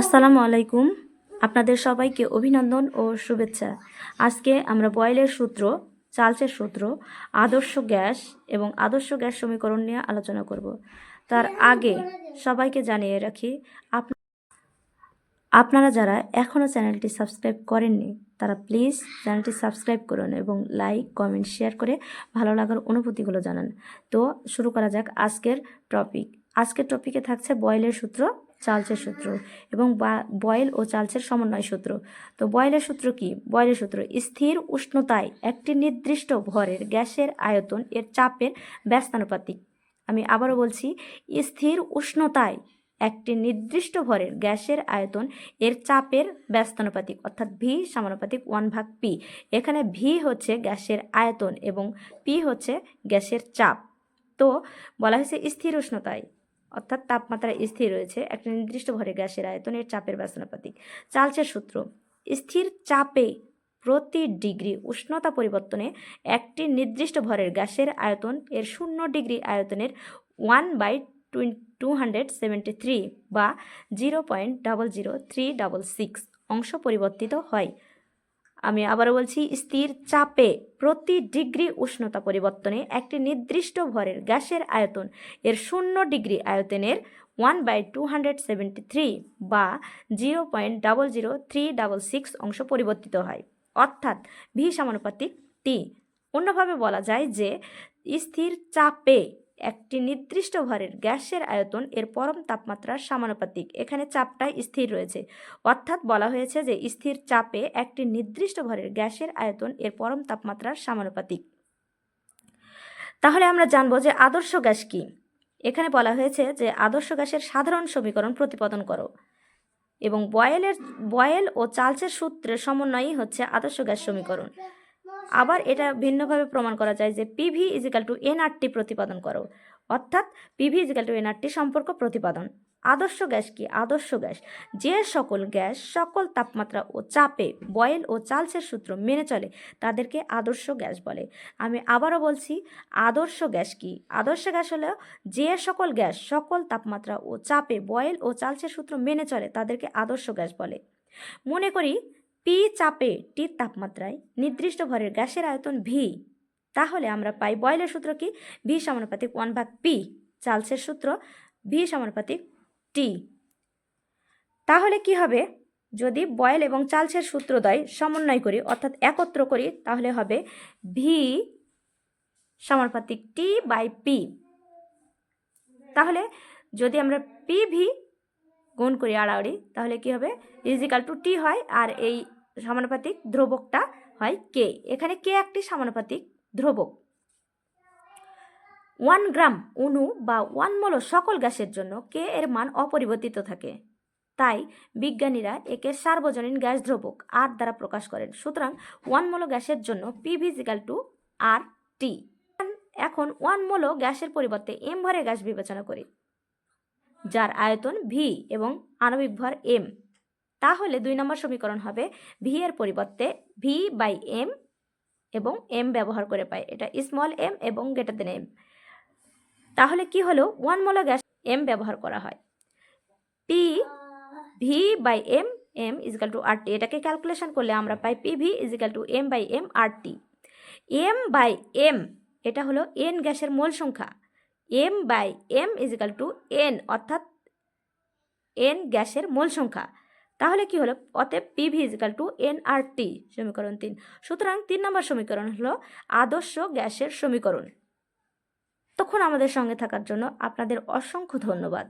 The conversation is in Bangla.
আসসালামু আলাইকুম। আপনাদের সবাইকে অভিনন্দন ও শুভেচ্ছা। আজকে আমরা বয়েলের সূত্র, চার্লসের সূত্র, আদর্শ গ্যাস এবং আদর্শ গ্যাস সমীকরণ নিয়ে আলোচনা করব। তার আগে সবাইকে জানিয়ে রাখি, আপ আপনারা যারা এখনও চ্যানেলটি সাবস্ক্রাইব করেননি, তারা প্লিজ চ্যানেলটি সাবস্ক্রাইব করুন এবং লাইক, কমেন্ট, শেয়ার করে ভালো লাগার অনুভূতিগুলো জানান। তো শুরু করা যাক আজকের টপিক। আজকের টপিকে থাকছে বয়েলের সূত্র। চার্লসের সূত্র এবং বয়েল ও চার্লসের সমন্বয় সূত্র। তো বয়েলের সূত্র কি? বয়েলের সূত্র, স্থির উষ্ণতায় একটি নির্দিষ্ট ভরের গ্যাসের আয়তন এর চাপের ব্যস্তানুপাতিক। আমি আবারও বলছি, স্থির উষ্ণতায় একটি নির্দিষ্ট ভরের গ্যাসের আয়তন এর চাপের ব্যস্তানুপাতিক, অর্থাৎ ভি সমানুপাতিক ওয়ান ভাগ পি এখানে ভি হচ্ছে গ্যাসের আয়তন এবং পি হচ্ছে গ্যাসের চাপ। তো বলা হয়েছে স্থির উষ্ণতায়। অর্থাৎ তাপমাত্রা স্থির রয়েছে, একটা নির্দিষ্ট ভরে গ্যাসের আয়তন এর চাপের ব্যস্তানুপাতিক চার্লসের সূত্র, স্থির চাপে প্রতি ডিগ্রি উষ্ণতা পরিবর্তনে একটি নির্দিষ্ট ভরের গ্যাসের আয়তন এর শূন্য ডিগ্রি আয়তনের one by two hundred seventy three বা zero point double zero three double six অংশ পরিবর্তিত হয়। আমি আবারও বলছি, স্থির চাপে প্রতি ডিগ্রি উষ্ণতা পরিবর্তনে একটি নির্দিষ্ট ভরের গ্যাসের আয়তন, এর শূন্য ডিগ্রি আয়তনের one by two hundred seventy three বা zero point double zero three double six অংশ পরিবর্তিত হয়। অর্থাৎ ভি সমানুপাতিক টি অন্যভাবে বলা যায় যে স্থির চাপে একটি নির্দিষ্ট ভরের গ্যাসের আয়তন এর পরম তাপমাত্রার সমানুপাতিক। এখানে চাপটাই স্থির রয়েছে। অর্থাৎ বলা হয়েছে যে স্থির চাপে একটি নির্দিষ্ট ভরের গ্যাসের আয়তন এর পরম তাপমাত্রার সমানুপাতিক। তাহলে আমরা জানব যে আদর্শ গ্যাস কি? এখানে বলা হয়েছে যে আদর্শ গ্যাসের সাধারণ সমীকরণ প্রতিপাদন করো। এবং বয়েলের, বয়েল ও চার্লসের সূত্রের সমন্বয়ই হচ্ছে আদর্শ গ্যাস সমীকরণ। আবার এটা ভিন্নভাবে প্রমাণ করা যায় যে পিভি ইজিক্যাল টু এনআরটি প্রতিপাদন করো। অর্থাৎ পিভি ইজিক্যাল টু এনআরটি সম্পর্ক প্রতিপাদন। আদর্শ গ্যাস কি? আদর্শ গ্যাস। যে সকল গ্যাস সকল তাপমাত্রা ও চাপে বয়েল ও চার্লসের সূত্র মেনে চলে, তাদেরকে আদর্শ গ্যাস বলে। আমি আবারও বলছি, আদর্শ গ্যাস কি? আদর্শ গ্যাস হলো যে সকল গ্যাস সকল তাপমাত্রা ও চাপে বয়েল ও চার্লসের সূত্র মেনে চলে, তাদেরকে আদর্শ গ্যাস বলে। মনে করি পি চাপে টি তাপমাত্রায় নির্দিষ্ট ভরের গ্যাসের আয়তন ভি। তাহলে আমরা পাই বয়েলের সূত্র কি? ভি সমানুপাতিক ওয়ান ভাগ পি। চার্লসের সূত্র ভি সমানুপাতিক টি। তাহলে কি হবে? যদি বয়েল এবং চার্লসের সূত্রদ্বয় সমন্বয় করি, অর্থাৎ একত্র করি, তাহলে হবে ভি সমানুপাতিক টি বাই পি। তাহলে যদি আমরা পি ভি গুণ করি আড়াআড়ি, তাহলে কি হবে? ইজিক্যাল টু টি হয়, আর এই সমানুপাতিক ধ্রুবকটা হয় কে এখানে কে একটি সমানুপাতিক ধ্রুবক। ওয়ান গ্রাম অণু বা ওয়ান মোল সকল গ্যাসের জন্য কে এর মান অপরিবর্তিত থাকে। তাই বিজ্ঞানীরা একে সার্বজনীন গ্যাস ধ্রুবক আর দ্বারা প্রকাশ করেন। সুতরাং ওয়ান মোল গ্যাসের জন্য পি ভিজিক্যাল টু আর টি এখন ওয়ান মোল গ্যাসের পরিবর্তে এম ভরে গ্যাস বিবেচনা করি। যার আয়তন ভি এবং আণবিক ভর এম তাহলে দুই নম্বর সমীকরণ হবে ভি এর পরিবর্তে ভি বাই এম এবং এম ব্যবহার করে পাই। এটা স্মল এম এবং গ্রেটার দেন এম তাহলে কি হলো? ওয়ান মোলা গ্যাস এম ব্যবহার করা হয়। P V by M M equal to R T এটাকে ক্যালকুলেশন করলে আমরা পাই P V equal to M by M R T M by M এটা হলো এন গ্যাসের মোল সংখ্যা। M by M equal to N অর্থাৎ এন গ্যাসের মোল সংখ্যা। তাহলে কি হলো? অতএব P equal to N R T সমীকরণ তিন। সুতরাং তিন নম্বর সমীকরণ হলো আদর্শ গ্যাসের সমীকরণ। তখন আমাদের সঙ্গে থাকার জন্য আপনাদের অসংখ্য ধন্যবাদ।